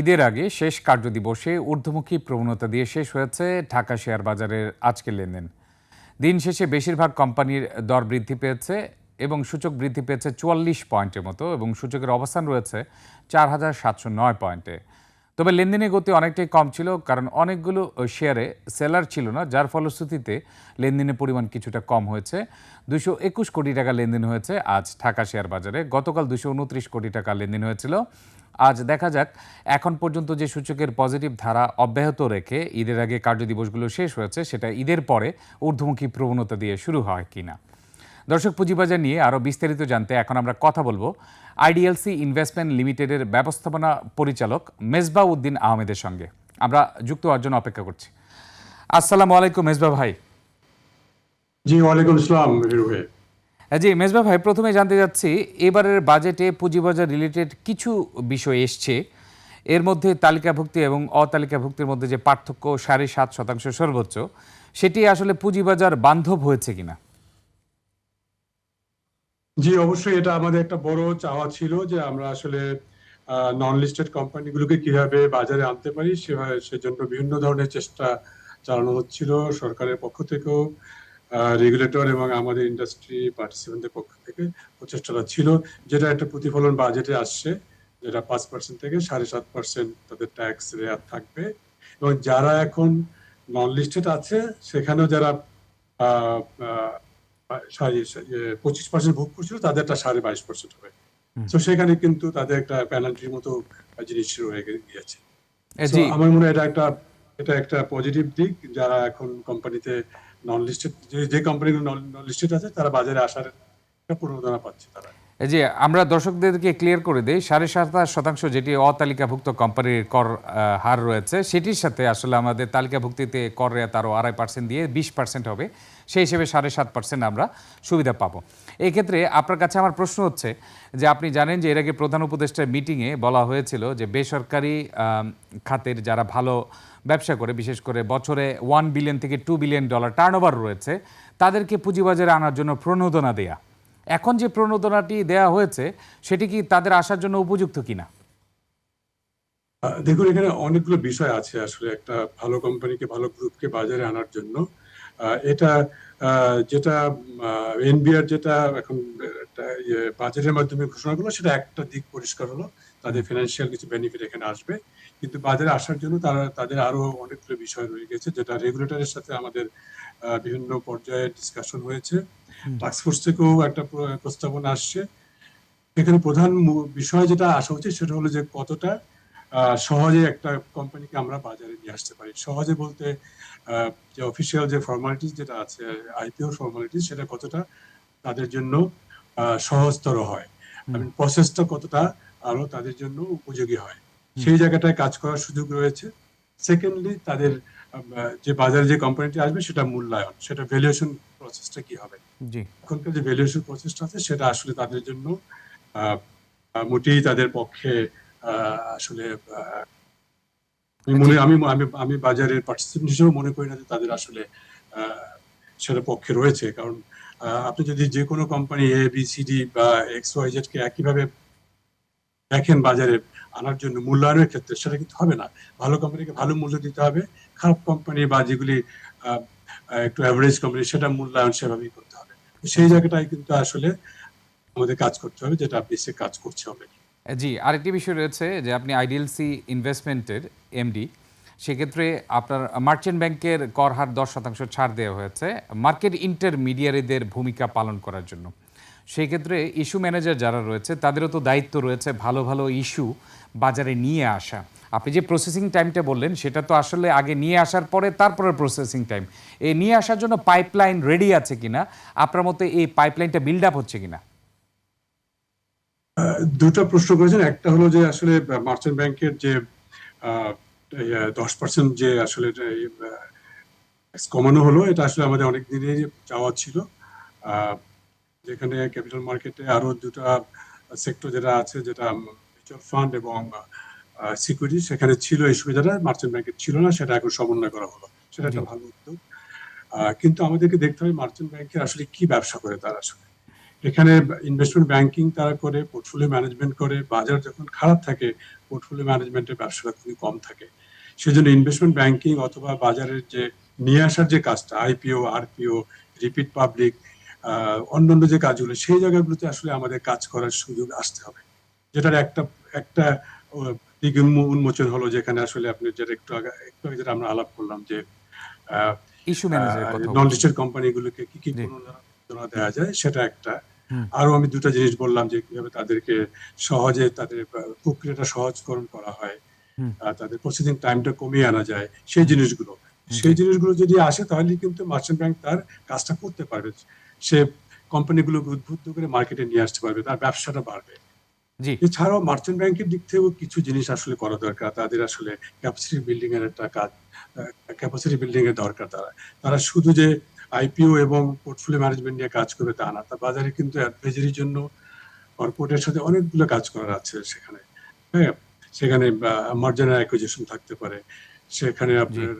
ঈদের আগে শেষ কার্যদিবসে ঊর্ধ্বমুখী প্রবণতা দিয়ে শেষ হয়েছে ঢাকা শেয়ার বাজারের আজকের লেনদেন। দিন শেষে বেশিরভাগ কোম্পানির দর বৃদ্ধি পেয়েছে এবং সূচক বৃদ্ধি পেয়েছে চুয়াল্লিশ পয়েন্টের মতো এবং সূচকের অবস্থান রয়েছে চার হাজার সাতশো নয় পয়েন্টে। তবে লেনদেনের গতি অনেকটাই কম ছিল কারণ অনেকগুলো শেয়ারে সেলার ছিল না, যার ফলশ্রুতিতে লেনদেনের পরিমাণ কিছুটা কম হয়েছে। দুশো একুশ কোটি টাকা লেনদেন হয়েছে আজ ঢাকা শেয়ার বাজারে। গতকাল দুশো উনত্রিশ কোটি টাকা লেনদেন হয়েছিল। আজ দেখা যাক, এখন পর্যন্ত যে সূচকের পজিটিভ ধারা অব্যাহত রেখে ঈদের আগে কার্যদিবসগুলো শেষ হয়েছে, সেটা ঈদের পরে ঊর্ধ্বমুখী প্রবণতা দিয়ে শুরু হয় কিনা। দর্শক, পুঁজিবাজার নিয়ে আরও বিস্তারিত জানতে এখন আমরা কথা বলব আইডিএলসি ইনভেস্টমেন্ট লিমিটেডের ব্যবস্থাপনা পরিচালক মেজবা উদ্দিন আহমেদের সঙ্গে। আমরা যুক্ত হওয়ার জন্য অপেক্ষা করছি। আসসালামু আলাইকুম মেজবা ভাই। জি, ওয়ালাইকুম আসসালাম জি, মেজবা ভাই, প্রথমে জানতে যাচ্ছি এবারের বাজেটে পুঁজিবাজার রিলেটেড কিছু বিষয় এসছে। এর মধ্যে তালিকাভুক্তি এবং অতালিকাভুক্তির মধ্যে যে পার্থক্য সাড়ে সাত শতাংশ সর্বোচ্চ, সেটি আসলে পুঁজিবাজার বান্ধব হয়েছে কিনা? জি, অবশ্যই এটা আমাদের একটা বড় চাওয়া ছিল যে আমরা আসলে নন লিস্টেড কোম্পানিগুলোকে কীভাবে বাজারে আনতে পারি, সেভাবে সেজন্য বিভিন্ন ধরনের চেষ্টা চালানো হচ্ছিল সরকারের পক্ষ থেকেও। রেগুলেটর এবং আমাদের ইন্ডাস্ট্রি পার্টিসিপেন্টদের পক্ষ থেকে প্রচেষ্টাটা ছিল যেটা একটা প্রতিফলন বাজেটে আসছে যেটা পাঁচ পার্সেন্ট থেকে সাড়ে সাত পার্সেন্ট তাদের ট্যাক্স রেয়ার থাকবে। এবং যারা এখন নন লিস্টেড আছে সেখানেও যারা পঁচিশ পার্সেন্ট ভোগ করছিল তাদেরটা সাড়ে বাইশ পার্সেন্ট হবে। তো সেখানে কিন্তু তাদের একটা পেনাল্টির মতো জিনিস রয়ে গে- গিয়েছে। আমার মনে হয় এটা একটা এটা একটা পজিটিভ দিক যারা এখন কোম্পানিতে নন লিস্টেড যে কোম্পানিগুলো নন লিস্টেড আছে, তারা বাজারে আসার একটা প্রণোদনা পাচ্ছে তারা। যে, আমরা দর্শকদেরকে ক্লিয়ার করে দিই, সাড়ে সাতাশ শতাংশ যেটি অতালিকাভুক্ত কোম্পানির কর হার রয়েছে, সেটির সাথে আসলে আমাদের তালিকাভুক্তিতে কর রেয়াত আরও আড়াই পার্সেন্ট দিয়ে বিশ পার্সেন্ট হবে, সেই হিসেবে সাড়ে সাত পার্সেন্ট আমরা সুবিধা পাবো। এই ক্ষেত্রে আপনার কাছে আমার প্রশ্ন হচ্ছে যে আপনি জানেন যে এর আগে প্রধান উপদেষ্টার মিটিংয়ে বলা হয়েছিল যে বেসরকারি খাতের যারা ভালো ব্যবসা করে, বিশেষ করে বছরে ওয়ান বিলিয়ন থেকে টু বিলিয়ন ডলার টার্নওভার রয়েছে, তাদেরকে পুঁজিবাজারে আনার জন্য প্রণোদনা দেয়া। এখন যে প্রণোদনাটি দেয়া হয়েছে, সেটি কি তাদের আসার জন্য উপযুক্ত কিনা? দেখুন, এখানে অনেকগুলো বিষয় আছে আসলে একটা ভালো কোম্পানিকে ভালো গ্রুপকে বাজারে আনার জন্য। এটা যেটা এনবিআর যেটা এখন ইয়ে বাজারের মাধ্যমে ঘোষণা করল সেটা একটা দিক পরিষ্কার হলো। তাদের ফিনান্সিয়াল কিছু বেনিফিট এখানে আসবে। কিন্তু বাজারে আসার জন্য তারা তাদের আরও অনেকগুলো বিষয় রয়ে গেছে যেটা রেগুলেটরের সাথে আমাদের বিভিন্ন পর্যায়ে ডিসকাশন হয়েছে। টাস্কফোর্স থেকেও একটা প্রস্তাবনা আসছে। এখানে প্রধান বিষয় যেটা আসা উচিত সেটা হলো যে কতটা সহজে একটা কোম্পানিকে আমরা বাজারে নিয়ে আসতে পারি। সহজে বলতে যে অফিসিয়াল যে ফর্মালিটিস যেটা আছে আইপিও ফর্মালিটিস সেটা কতটা তাদের জন্য সহজতর হয়। প্রসেসটা কতটা আরও তাদের জন্য উপযোগী হয়। সেই জায়গাটায় কাজ করার সুযোগ রয়েছে। সেকেন্ডলি তাদের যে বাজারে যে কোম্পানিটি আসবে সেটা মূল্যায়ন সেটা ভ্যালুয়েশন প্রসেসটা কি হবে? এখনকার যে ভ্যালুয়েশন প্রসেসটা আছে সেটা আসলে তাদের জন্য মোটেই তাদের পক্ষে আসলে আমি মনে আমি আমি আমি বাজারের পার্টিসিপেন্ট হিসেবে মনে করি না যে তাদের আসলে সেটা পক্ষে রয়েছে। কারণ আপনি যদি যে কোনো company A B C D বা এক্স ওয়াই জেড কে একইভাবে দেখেন বাজারে আনার জন্য মূল্যায়নের ক্ষেত্রে সেটা কিন্তু হবে না। ভালো কোম্পানিকে ভালো মূল্য দিতে হবে খারাপ কোম্পানি বা যেগুলি একটু অ্যাভারেজ কোম্পানি সেটা মূল্যায়ন সেভাবেই করতে হবে। তো সেই জায়গাটায় কিন্তু আসলে আমাদের কাজ করতে হবে যেটা বেসিক কাজ করছে অলরেডি জি, আরেকটি বিষয় রয়েছে যে আপনি আইডিএলসি ইনভেস্টমেন্টের এমডি সেক্ষেত্রে আপনার মার্চেন্ট ব্যাংকের কর হার দশ শতাংশ ছাড় দেওয়া হয়েছে মার্কেট ইন্টারমিডিয়ারিদের ভূমিকা পালন করার জন্য। সেই ক্ষেত্রে ইস্যু ম্যানেজার যারা রয়েছে, তাদেরও তো দায়িত্ব রয়েছে ভালো ভালো ইস্যু বাজারে নিয়ে আসা। আপনি যে প্রসেসিং টাইমটা বললেন, সেটা তো আসলে আগে নিয়ে আসার পরে তারপরে প্রসেসিং টাইম এই নিয়ে আসার জন্য পাইপলাইন রেডি আছে কিনা, আপনার মতে এই পাইপলাইনটা বিল্ড আপ হচ্ছে কিনা? দুটো প্রশ্ন করেছেন। একটা হলো যে আসলে মার্চেন্ট ব্যাংকের যে দশ পার্সেন্ট যে আসলে কমানো হলো এটা আসলে আমাদের অনেক দিনের চাওয়া ছিল। যেখানে ক্যাপিটাল মার্কেটে আরও দুটা সেক্টর যেটা আছে যেটা মিউচুয়াল ফান্ড এবং সিকিউরিটি সেখানে ছিল এই সুবিধাটা মার্চেন্ট ব্যাংকের ছিল না সেটা এখন সমন্বয় করা হলো। সেটা একটা ভালো উদ্যোগ। কিন্তু আমাদেরকে দেখতে হবে মার্চেন্ট ব্যাংকের আসলে কি ব্যবসা করে তার আসলে? এখানে ইনভেস্টমেন্ট ব্যাংকিং তারা করে পোর্টফোলিও ম্যানেজমেন্ট করে বাজার যখন খারাপ থাকে পোর্টফোলিও ম্যানেজমেন্টের ব্যবসাটা খুবই কম থাকে। সেজন্য ইনভেস্টমেন্ট ব্যাংকিং অথবা বাজারের যে নিয়ে আসার যে কাজটা আইপিও আরপিও রিপিট পাবলিক অন্যান্য যে কাজগুলো সেই জায়গাগুলোতে আসলে আমাদের কাজ করার সুযোগ আসতে হবে। যেটার একটা একটা দিক উন্মোচন হলো যেখানে আসলে আপনি যেটা একটু আগে একটু আগে যেটা আমরা আলাপ করলাম যে নন লিস্টেড কোম্পানিগুলোকে কি কি দেওয়া যায় সেটা একটা। আরও আমি দুটো জিনিস বললাম যে কীভাবে তাদেরকে সহজে তাদের প্রক্রিয়াটা সহজকরণ করা হয় তাদের প্রসেসিং টাইমটা কমিয়ে আনা যায় সেই জিনিসগুলো। সেই জিনিসগুলো যদি আসে তাহলে কিন্তু মার্চেন্ট ব্যাংক তার কাজটা করতে পারবে। সে কোম্পানিগুলোকে উদ্বুদ্ধ করে মার্কেটে নিয়ে আসতে পারবে তার ব্যবসাটা বাড়বে। এছাড়াও মার্চেন্ট ব্যাংকের দিক থেকেও কিছু জিনিস আসলে করা দরকার। তাদের আসলে ক্যাপাসিটি বিল্ডিং এর একটা কাজ ক্যাপাসিটি বিল্ডিং এর দরকার তারা। তারা শুধু যে আইপিও এবং পোর্টফোলিও ম্যানেজমেন্ট নিয়ে কাজ করবে তা না। তার বাজারে কিন্তু অ্যাডভাইজারির জন্য কর্পোরেটের সাথে অনেকগুলো কাজ করার আছে সেখানে। হ্যাঁ? সেখানে মার্জিনাল অ্যাকুইজিশন থাকতে পারে। সেখানে আপনার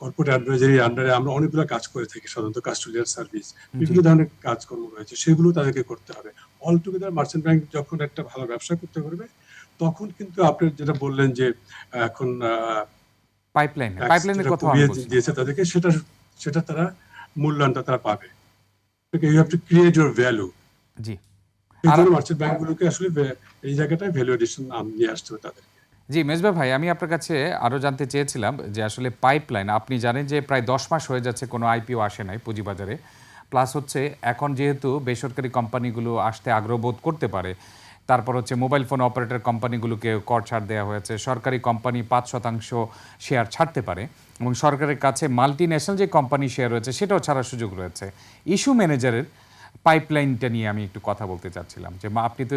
কর্পোরেট অ্যাডভাইজারি আন্ডারে আমরা অনেকগুলো কাজ করে থাকি সাধারণত কাস্টোডিয়াল সার্ভিস বিভিন্ন ধরনের কাজকর্ম রয়েছে সেগুলো তাদেরকে করতে হবে। অল টুগেদার মার্চেন্ট ব্যাংক যখন একটা ভালো ব্যবসা করতে পারবে তখন কিন্তু আপনি যেটা বললেন যে এখন পাইপলাইন পাইপলাইনের কথা আমি দিয়েছে তাদেরকে সেটা সেটা তারা মূল্যায়নটা তারা পাবে। You have to create your value জি। আর- মার্চেন্ট ব্যাংকগুলোকে আসলে এই জায়গাটায় ভ্যালু এডিশন নিয়ে আসতে হবে তাদের জি মেজবা ভাই আমি আপনার কাছে আরও জানতে চেয়েছিলাম যে আসলে পাইপলাইন আপনি জানেন যে প্রায় দশ মাস হয়ে যাচ্ছে কোনো আইপিও আসে নাই পুঁজিবাজারে। প্লাস হচ্ছে এখন যেহেতু বেসরকারি কোম্পানিগুলো আসতে আগ্রহ বোধ করতে পারে তারপর হচ্ছে মোবাইল ফোন অপারেটর কোম্পানিগুলোকে কর ছাড় দেওয়া হয়েছে। সরকারি কোম্পানি পাঁচ শতাংশ শেয়ার ছাড়তে পারে এবং সরকারের কাছে মাল্টি ন্যাশনাল যে কোম্পানি শেয়ার রয়েছে, সেটাও ছাড়ার সুযোগ রয়েছে। ইস্যু ম্যানেজারের পাইপলাইনটা নিয়ে আমি একটু কথা বলতে চাচ্ছিলাম যে আপনি তো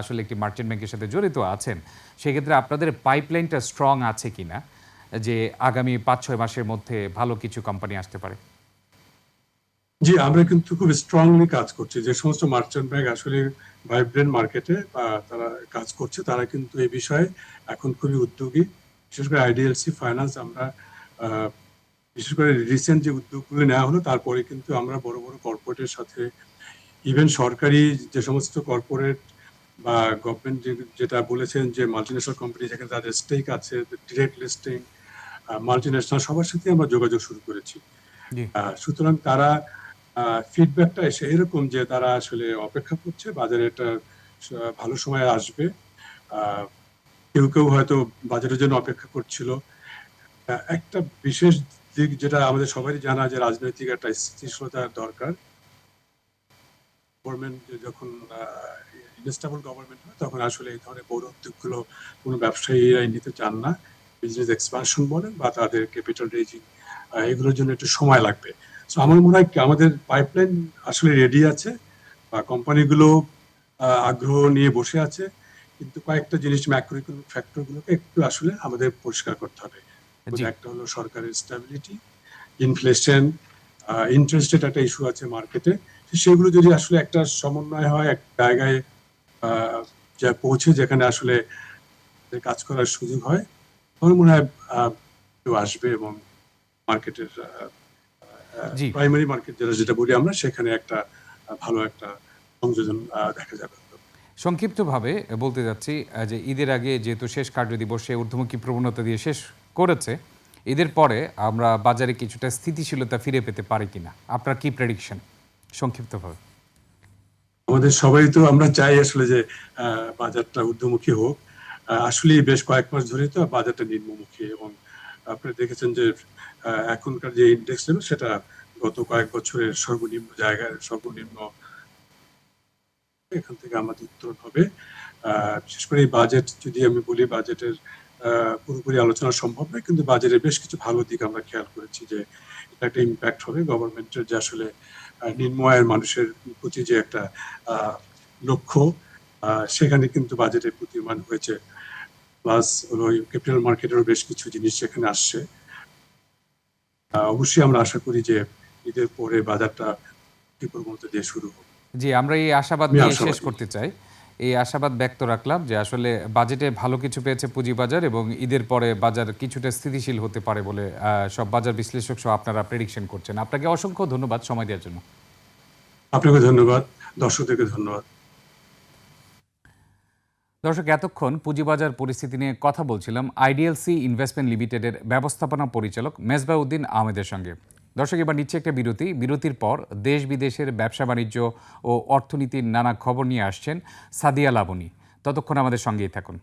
আসলে একটি মার্চেন্ট ব্যাংকের সাথে জড়িত আছেন, সেক্ষেত্রে আপনাদের পাইপলাইনটা স্ট্রং আছে কিনা? যে আগামী পাঁচ ছয় মাসের মধ্যে ভালো কিছু কোম্পানি আসতে পারে। জি আমরা কিন্তু খুব স্ট্রংলি কাজ করছি। যে সমস্ত মার্চেন্ট ব্যাংক আসলে ভাইব্রেন্ট মার্কেটে তারা কাজ করছে তারা কিন্তু এই বিষয়ে এখন খুবই উদ্যোগী। বিশেষ করে আইডিএলসি ফাইন্যান্স আমরা বিশেষ করে রিসেন্ট যে উদ্যোগগুলো নেওয়া হলো তারপরে কিন্তু আমরা বড় বড় কর্পোরেটের সাথে ইভেন সরকারি যে সমস্ত কর্পোরেট বা গভর্নমেন্ট যেটা বলেছেন যে মাল্টিনেশনাল কোম্পানি যেখানে তাদের স্টেক আছে ডিরেক্ট লিস্টিং মাল্টিনেশনাল সবার সাথে আমরা যোগাযোগ শুরু করেছি। সুতরাং তারা ফিডব্যাকটা এসে এরকম যে তারা আসলে অপেক্ষা করছে, বাজারে একটা ভালো সময় আসবে। কেউ কেউ হয়তো বাজারের জন্য অপেক্ষা করছিল। একটা বিশেষ দিক যেটা আমাদের সবারই জানা যে রাজনৈতিক একটা স্থিতিশীলতার দরকার। গভর্নমেন্ট যখন ইনস্টেবল গভর্নমেন্ট হয়, তখন আসলে এই ধরনের বড় উদ্যোগগুলো কোনো ব্যবসায়ীরাই নিতে চান না। বিজনেস এক্সপানশন বলেন বা তাদের ক্যাপিটাল রেজিং এগুলোর জন্য একটু সময় লাগবে। সো আমার মনে হয় কি আমাদের পাইপলাইন আসলে রেডি আছে বা কোম্পানিগুলো আগ্রহ নিয়ে বসে আছে কিন্তু কয়েকটা জিনিস ম্যাক্রো ইকোনমিক ফ্যাক্টরগুলোকে একটু আসলে আমাদের পরিষ্কার করতে হবে একটা হলো সরকারের স্টেবিলিটি ইনফ্লেশন ইন্টারেস্ট রেট একটা ইস্যু আছে মার্কেটে সেগুলো যদি আসলে একটা সমন্বয় হয় এক জায়গায় যা পৌঁছে যেখানে আসলে কাজ করার সুযোগ হয় আমার মনে হয় আসবে এবং মার্কেটের। প্রাইমারি মার্কেট যেটা যেটা বলি আমরা সেখানে একটা ভালো একটা সংযোজন দেখা যাবে। সংক্ষিপ্তভাবে বলতে যাচ্ছি যে ঈদের আগে যেহেতু শেষ কার্য দিবসে ঊর্ধ্বমুখী প্রবণতা দিয়ে শেষ করেছে ঈদের পরে আমরা বাজারে কিছুটা স্থিতিশীলতা ফিরে পেতে পারি কিনা? আপনার কি প্রেডিকশন সংক্ষিপ্তভাবে। আমাদের সবাই তো আমরা চাই আসলে যে বাজারটা ঊর্ধ্বমুখী হোক। আসলে বেশ কয়েক মাস ধরেই তো বাজারটা নিম্নমুখী এবং আপনারা দেখেছেন যে এখনকার যে ইন্ডেক্স লেভেল সেটা গত কয়েক বছরের সর্বনিম্ন জায়গায় সর্বনিম্ন এখান থেকে আমাদের উত্তরণ হবে। বিশেষ করে এই বাজেট যদি আমি বলি বাজেটের পুরোপুরি আলোচনা সম্ভব নয় কিন্তু বাজেটের বেশ কিছু ভালো দিক আমরা খেয়াল করেছি যে এটা একটা ইম্প্যাক্ট হবে। গভর্নমেন্টের যে আসলে আহ, নিম্ন আয়ের মানুষের প্রতি যে একটা লক্ষ্য সেখানে কিন্তু বাজেটে প্রতিমান হয়েছে। প্লাস হলো ক্যাপিটাল মার্কেটেরও বেশ কিছু জিনিস সেখানে আসছে। অবশ্যই আমরা আশা করি যে ঈদের পরে বাজারটা কি প্রবণতা দিয়ে শুরু হবে জি আমরা এই আশাবাদ নিয়ে শেষ করতে চাই। এই আশাবাদ ব্যক্ত রাখলাম যে আসলে বাজেটে ভালো কিছু পেয়েছে পুঁজিবাজার এবং ঈদের পরে বাজার কিছুটা স্থিতিশীল হতে পারে বলে আহ, সব বাজার বিশ্লেষক সহ আপনারা প্রেডিকশন করছেন। আপনাকে অসংখ্য ধন্যবাদ সময় দেওয়ার জন্য। আপনাকে ধন্যবাদ। দর্শকদেরকে ধন্যবাদ। দর্শক, এতক্ষণ পুঁজিবাজার পরিস্থিতি নিয়ে কথা বলছিলাম আইডিএলসি ইনভেস্টমেন্ট লিমিটেডের ব্যবস্থাপনা পরিচালক মেজবাউদ্দিন আহমেদের সঙ্গে। দর্শক, এবার নিচ্ছে একটা বিরতি। বিরতির পর দেশ বিদেশের ব্যবসা বাণিজ্য ও অর্থনীতির নানা খবর নিয়ে আসছেন সাদিয়া লাবনী। ততক্ষণ আমাদের সঙ্গেই থাকুন।